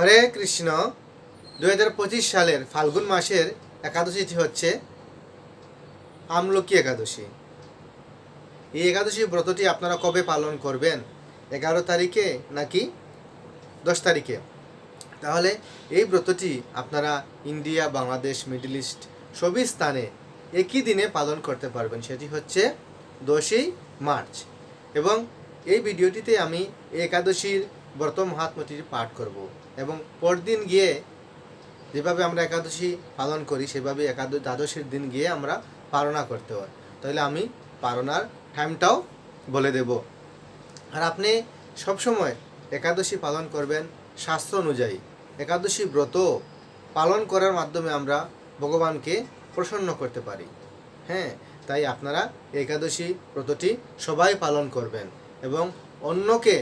হরে কৃষ্ণ। দু হাজার পঁচিশ সালের ফাল্গুন মাসের একাদশীটি হচ্ছে আমলকি একাদশী। এই একাদশী ব্রতটি আপনারা কবে পালন করবেন? এগারো তারিখে নাকি দশ তারিখে? তাহলে এই ব্রতটি আপনারা ইন্ডিয়া, বাংলাদেশ, মিডল ইস্ট সবই স্থানে একই দিনে পালন করতে পারবেন। সেটি হচ্ছে দশই মার্চ। এবং এই ভিডিওটিতে আমি একাদশীর ব্রত মহাত্মটির পাঠ করব। এবং পরদিন গিয়ে যেভাবে আমরা একাদশী পালন করি, সেভাবে একাদশ দ্বাদশীর দিন গিয়ে আমরা পালনা করতে হয়। তাহলে আমি পালনার টাইমটাও বলে দেব। আর আপনি সবসময় একাদশী পালন করবেন শাস্ত্র অনুযায়ী। একাদশী ব্রত পালন করার মাধ্যমে আমরা ভগবানকে প্রসন্ন করতে পারি। হ্যাঁ তাই আপনারা একাদশী ব্রতটি সবাই পালন করবেন এবং অন্যকে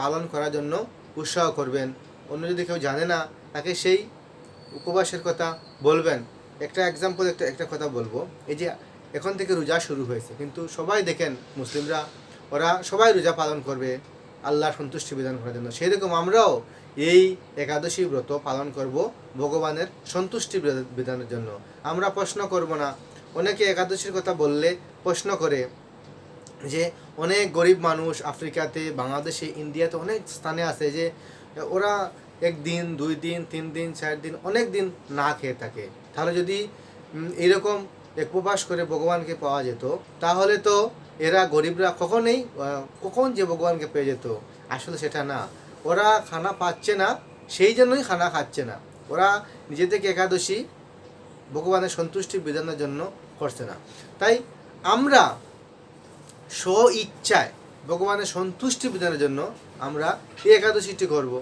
পালন করার জন্য উৎসাহ করবেন। অন্য যদি কেউ জানে না, তাকে সেই উপবাসের কথা বলবেন। একটা এক্সাম্পল একটা একটা কথা বলব। এই যে এখন থেকে রোজা শুরু হয়েছে, কিন্তু সবাই দেখেন মুসলিমরা, ওরা সবাই রোজা পালন করবে, আল্লাহর সন্তুষ্টি বিধান করার জন্য। সেই রকম আমরাও এই একাদশী ব্রত পালন করব ভগবানের সন্তুষ্টি বিধা- বিধানের জন্য। আমরা প্রশ্ন করব না। অনেকে একাদশীর কথা বললে প্রশ্ন করে যে, অনেক গরিব মানুষ আফ্রিকাতে, বাংলাদেশে, ইন্ডিয়াতে অনেক স্থানে আছে যে, ওরা একদিন, দুই দিন, তিন দিন, চার দিন, অনেক দিন না খেয়ে থাকে। তাহলে যদি এরকম এক উপবাস করে ভগবানকে পাওয়া যেত, তাহলে তো এরা গরিবরা কখনোই কখন যে ভগবানকে পেয়ে যেত? আসলে সেটা না। ওরা খানা পাচ্ছে না, সেই জন্যই খানা খাচ্ছে না। ওরা নিজে থেকে একাদশী ভগবানের সন্তুষ্টি বিধানের জন্য করছে না। তাই আমরা স্ব ইচ্ছায় ভগবানের সন্তুষ্টি বিধানের জন্য আমরা এই একাদশীটি করব।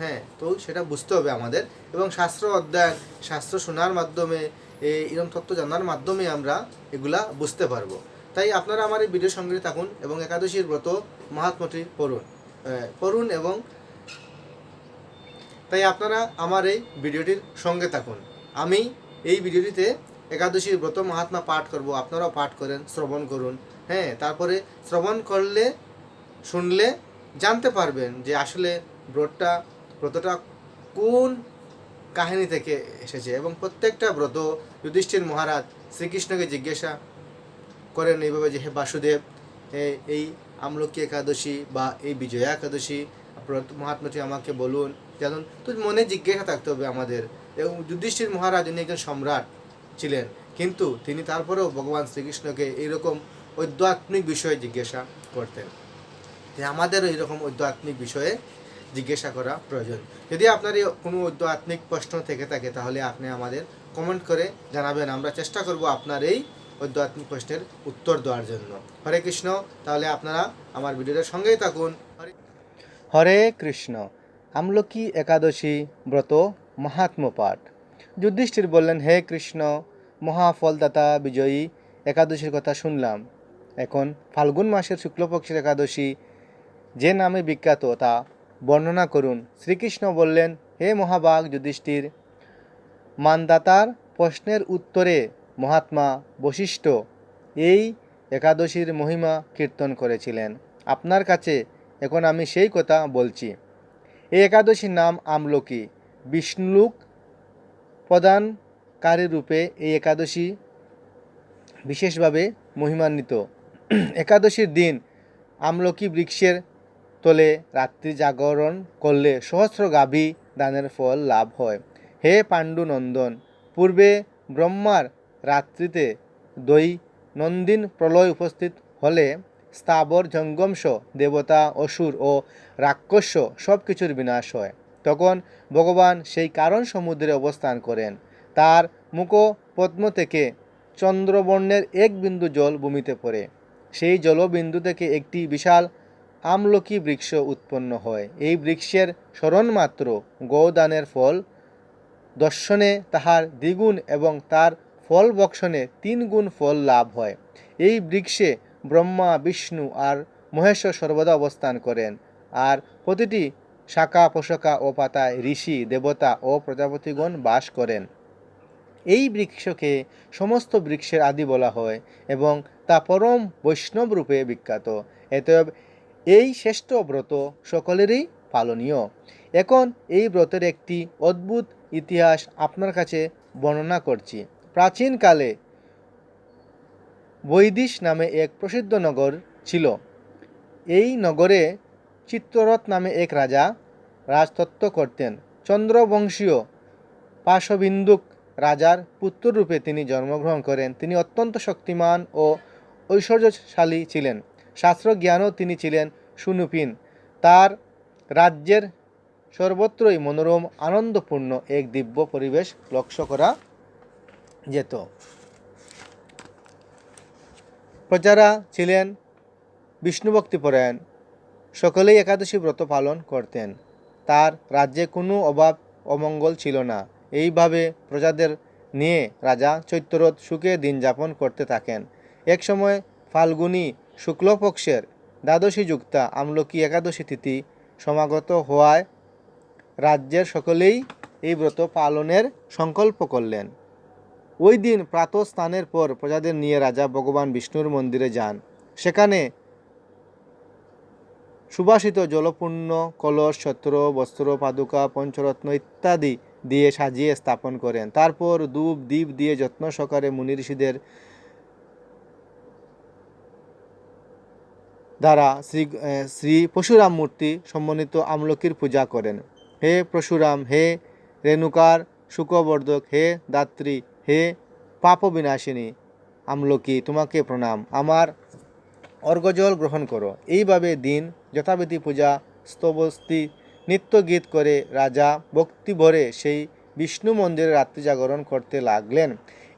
হ্যাঁ তো সেটা বুঝতে হবে আমাদের। এবং শাস্ত্র অধ্যয়ন, শাস্ত্র শোনার মাধ্যমে এরম তত্ত্ব জানার মাধ্যমে আমরা এগুলা বুঝতে পারব। তাই আপনারা আমার এই ভিডিওর সঙ্গে থাকুন এবং একাদশীর ব্রত মহাত্মটি পড়ুন পড়ুন এবং তাই আপনারা আমার এই ভিডিওটির সঙ্গে থাকুন। আমি এই ভিডিওটিতে একাদশীর ব্রত মহাত্মা পাঠ করব, আপনারাও পাঠ করেন, শ্রবণ করুন হ্যাঁ তারপরে শ্রবণ করলে, শুনলে জানতে পারবেন যে আসলে ব্রতটা ব্রতটা কোন কাহিনী থেকে এসেছে? এবং প্রত্যেকটা ব্রত যুধিষ্ঠির মহারাজ শ্রীকৃষ্ণকে জিজ্ঞাসা করেন এইভাবে যে, হে বাসুদেব এই আমলকি একাদশী বা এই বিজয়া একাদশী মহাত্মাটি আমাকে বলুন যেমন তো মনে জিজ্ঞাসা থাকতে হবে আমাদের। এবং যুধিষ্ঠির মহারাজ উনি একজন সম্রাট ছিলেন, কিন্তু তিনি তারপরেও ভগবান শ্রীকৃষ্ণকে এইরকম আধ্যাত্মিক বিষয়ে জিজ্ঞাসা করতেন। আমাদেরও এইরকম আধ্যাত্মিক বিষয়ে জিজ্ঞাসা করা প্রয়োজন। যদি আপনার কোনো আধ্যাত্মিক প্রশ্ন থেকে থাকে, তাহলে আপনি আমাদের কমেন্ট করে জানাবেন। আমরা চেষ্টা করব আপনার এই আধ্যাত্মিক প্রশ্নের উত্তর দেওয়ার জন্য। হরে কৃষ্ণ, তাহলে আপনারা আমার ভিডিওটার সঙ্গেই থাকুন। হরে হরে কৃষ্ণ। আমলকি একাদশী ব্রত মাহাত্ম পাঠ। যুধিষ্ঠির বললেন, হে কৃষ্ণ, মহাফলদাতা বিজয়ী, একাদশীর কথা শুনলাম। এখন ফাল্গুন মাসের শুক্লপক্ষের একাদশী যে নামে বিখ্যাত, তা বর্ণনা করুন। শ্রীকৃষ্ণ বললেন, হে মহাবাগ যুধিষ্ঠির, মানদাতার প্রশ্নের উত্তরে মহাত্মা বশিষ্ঠ এই একাদশীর মহিমা কীর্তন করেছিলেন। আপনার কাছে এখন আমি সেই কথা বলছি। এই একাদশীর নাম আমলকি। বিষ্ণুলোক প্রদানকারী রূপে এই একাদশী বিশেষভাবে মহিমান্বিত। একাদশীর দিন আমলকি বৃক্ষের তলে রাত্রি জাগরণ করলে সহস্র গাভী দানের ফল লাভ হয়। হে পাণ্ডু নন্দন, পূর্বে ব্রহ্মার রাত্রিতে দৈ নন্দিন প্রলয় উপস্থিত হলে স্থাবর জঙ্গমস দেবতা, অসুর ও রাক্ষস্য সব কিছুর বিনাশ হয়। তখন ভগবান সেই কারণ সমুদ্রে অবস্থান করেন। তার মুখ পদ্ম থেকে চন্দ্রবর্ণের এক বিন্দু জল ভূমিতে পড়ে। সেই জলবিন্দু থেকে একটি বিশাল আমলকি বৃক্ষ উৎপন্ন হয়। এই বৃক্ষের স্মরণমাত্র গোদানের ফল। দর্শনে তাহার দ্বিগুণ এবং তার ফল বক্ষণে তিন গুণ ফল লাভ হয়। এই বৃক্ষে ব্রহ্মা, বিষ্ণু আর মহেশ্বর সর্বদা অবস্থান করেন। আর প্রতিটি শাখা পোষকা ও পাতায় ঋষি, দেবতা ও প্রজাপতিগণ বাস করেন। এই বৃক্ষকে সমস্ত বৃক্ষের আদি বলা হয় এবং তা পরম বৈষ্ণব রূপে বিখ্যাত। এতএব এই শ্রেষ্ঠ ব্রত সকলেরই পালনীয়। এখন এই ব্রতের একটি অদ্ভুত ইতিহাস আপনার কাছে বর্ণনা করছি। প্রাচীনকালে বৈদিশ নামে এক প্রসিদ্ধ নগর ছিল। এই নগরে চিত্ররথ নামে এক রাজা রাজতত্ত্ব করতেন। চন্দ্রবংশীয় পাশবিন্দুক রাজার পুত্ররূপে তিনি জন্মগ্রহণ করেন। তিনি অত্যন্ত শক্তিমান ও ঐশ্বর্যশালী ছিলেন। শাস্ত্রজ্ঞানও তিনি ছিলেন সুনুপিন তার রাজ্যের সর্বত্রই মনোরম, আনন্দপূর্ণ এক দিব্য পরিবেশ লক্ষ্য করা যেত। প্রজারা ছিলেন বিষ্ণুভক্তিপরায়ণ, সকলেই একাদশী ব্রত পালন করতেন। তার রাজ্যে কোনো অভাব অমঙ্গল ছিল না। এইভাবে প্রজাদের নিয়ে রাজা চৈত্যরথ সুখে দিন যাপন করতে থাকেন। এক সময় ফাল্গুনী শুক্লপক্ষের দ্বাদশী যুক্তা আমলকি একাদশী তিথি সমাগত হওয়ায় রাজ্যের সকলেই এই ব্রত পালনের সংকল্প করলেন। ওই দিন প্রাতঃস্নানের পর প্রজাদের নিয়ে রাজা ভগবান বিষ্ণুর মন্দিরে যান। সেখানে সুবাসিত জলপূর্ণ, কলস, ছত্র, বস্ত্র, পাদুকা, পঞ্চরত্ন ইত্যাদি দিয়ে সাজিয়ে স্থাপন করেন। তারপর ধূপ দ্বীপ দিয়ে যত্ন সহকারে মুনি ঋষিদের দ্বারা শ্রী শ্রী পশুরাম মূর্তি সম্মানিত আমলকির পূজা করেন। হে পরশুরাম হে রেণুকার, সুখবর্ধক, হে দাত্রী, হে পাপ বিনাশিনী আমলকি, তোমাকে প্রণাম। আমার অর্গজল গ্রহণ করো। এইভাবে দিন যথাবিধি পূজা, স্তবস্তি নিত্য গীত করে রাজা ভক্তি ভরে সেই বিষ্ণু মন্দিরে রাত্রি জাগরণ করতে লাগলেন।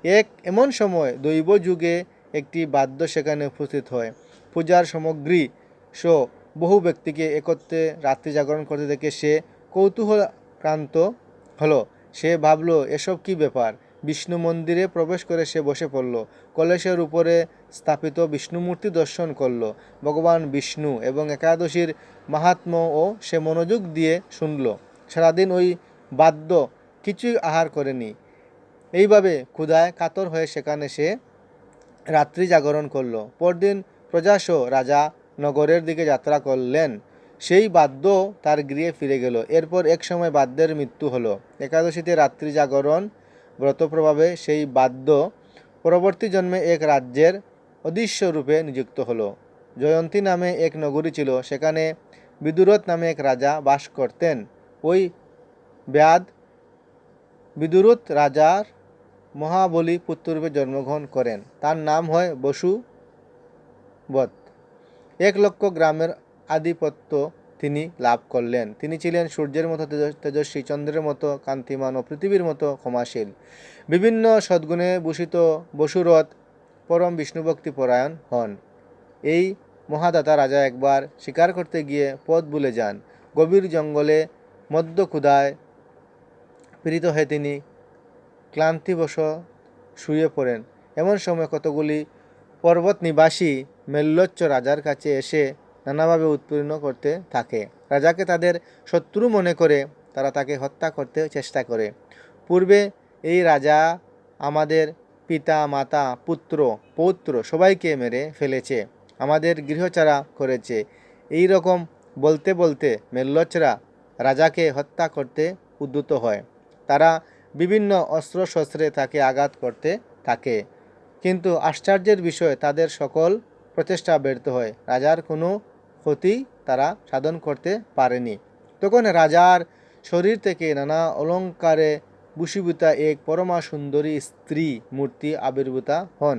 এক এমন সময় দৈব যুগে একটি বাদ্য সেখানে উপস্থিত হয়। পূজার সামগ্রী সহ বহু ব্যক্তিকে একত্রে রাত্রি জাগরণ করতে দেখে সে কৌতূহলাক্রান্ত হলো। সে ভাবলো, এসব কি ব্যাপার? বিষ্ণু মন্দিরে প্রবেশ করে সে বসে পড়ল। কলেশের উপরে স্থাপিত বিষ্ণু মূর্তি দর্শন করল। ভগবান বিষ্ণু এবং একাদশীর মাহাত্ম্য ও সে মনোযোগ দিয়ে শুনল। সারাদিন ওই বাদ্য কিছুই আহার করেনি। এইভাবে ক্ষুধায় কাতর হয়ে সেখানে সে রাত্রি জাগরণ করল। পরদিন প্রজাসহ রাজা নগরের দিকে যাত্রা করলেন। সেই বাদ্য তার গৃহে ফিরে গেল। এরপর এক সময় বাদ্যের মৃত্যু হলো। একাদশীতে রাত্রি জাগরণ ব্রত প্রভাবে সেই বাদ্য পরবর্তী জন্মে এক রাজ্যের অদৃশ্য রূপে নিযুক্ত হলো। জয়ন্তী নামে এক নগরী ছিল। সেখানে বিদুরথ নামে এক রাজা বাস করতেন। ওই ব্যাদ বিদুরথ রাজার মহাবলী পুত্ররূপে জন্মগ্রহণ করেন। তার নাম হয় বসুবত এক লক্ষ গ্রামের আধিপত্য তিনি লাভ করলেন। তিনি ছিলেন সূর্যের মতো তেজ- তেজস্বী, চন্দ্রের মতো কান্তিমান ও পৃথিবীর মতো ক্ষমাশীল। বিভিন্ন সদ্গুণে ভূষিত বসুরথ পরম বিষ্ণুভক্তি পরায়ণ হন। এই মহাদাতা রাজা একবার শিকার করতে গিয়ে পথ ভুলে যান। গভীর জঙ্গলে মধ্য ক্ষুধায় পীড়িত হয়ে তিনি ক্লান্তিবশ শুয়ে পড়েন। এমন সময় কতগুলি পর্বত নিবাসী মেল্লোচ্চ রাজার কাছে এসে নানাভাবে উৎপীর্ণ করতে থাকে। রাজাকে তাদের শত্রু মনে করে তারা তাকে হত্যা করতে চেষ্টা করে। পূর্বে এই রাজা আমাদের পিতা, মাতা, পুত্র, পৌত্র সবাইকে মেরে ফেলেছে, আমাদের গৃহচারা করেছে। এই রকম বলতে বলতে মেল্লচরা রাজাকে হত্যা করতে উদ্যত হয়। তারা বিভিন্ন অস্ত্রশস্ত্রে তাকে আঘাত করতে থাকে। কিন্তু আশ্চর্যের বিষয়, তাদের সকল প্রচেষ্টা ব্যর্থ হয়। রাজার কোনো ক্ষতি তারা সাধন করতে পারেনি। তখন রাজার শরীর থেকে নানা অলঙ্কারে ভূষীভূতা এক পরমা সুন্দরী স্ত্রী মূর্তি আবির্ভূতা হন।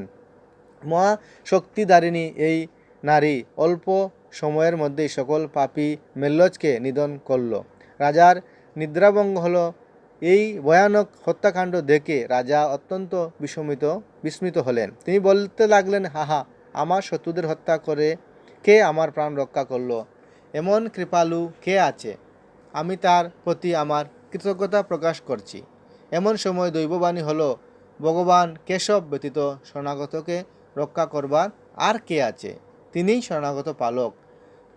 মহা শক্তিধারিণী এই নারী অল্প সময়ের মধ্যেই সকল পাপী মেল্লজকে নিধন করল। রাজার নিদ্রাভঙ্গ হলো এই ভয়ানক হত্যাকাণ্ড দেখে রাজা অত্যন্ত বিস্মিত বিস্মিত হলেন। তিনি বলতে লাগলেন, হাহা, আমার শত্রুদের হত্যা করে কে আমার প্রাণ রক্ষা করল? এমন কৃপালু কে আছে? আমি তার প্রতি আমার কৃতজ্ঞতা প্রকাশ করছি। এমন সময় দৈববাণী হলো, ভগবান কেশব ব্যতীত শরণাগতকে রক্ষা করবার আর কে আছে? তিনিই শরণাগত পালক।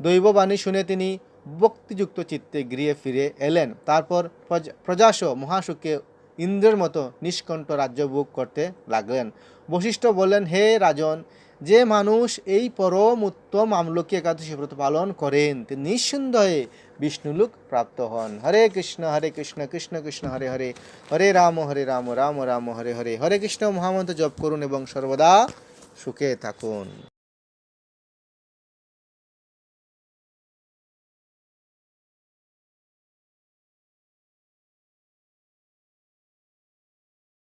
দৈববাণী শুনে তিনি ভক্তিযুক্ত চিত্তে গৃহে ফিরে এলেন। তারপর প্রজা- প্রজাস মহাসুখে ইন্দ্রের মতো নিষ্কণ্ঠ রাজ্য ভোগ করতে লাগলেন। বশিষ্ঠ বললেন, হে রাজন, যে মানুষ এই পরম উত্তম আমলকি একাদশী ব্রত পালন করেন, তিনি নিঃসন্দেহে বিষ্ণুলোক প্রাপ্ত হন। হরে কৃষ্ণ হরে কৃষ্ণ কৃষ্ণ কৃষ্ণ, হরে হরে হরে রাম হরে রাম রাম রাম, হরে হরে হরে কৃষ্ণ, মহামন্ত্র জপ করুন এবং সর্বদা সুখে থাকুন।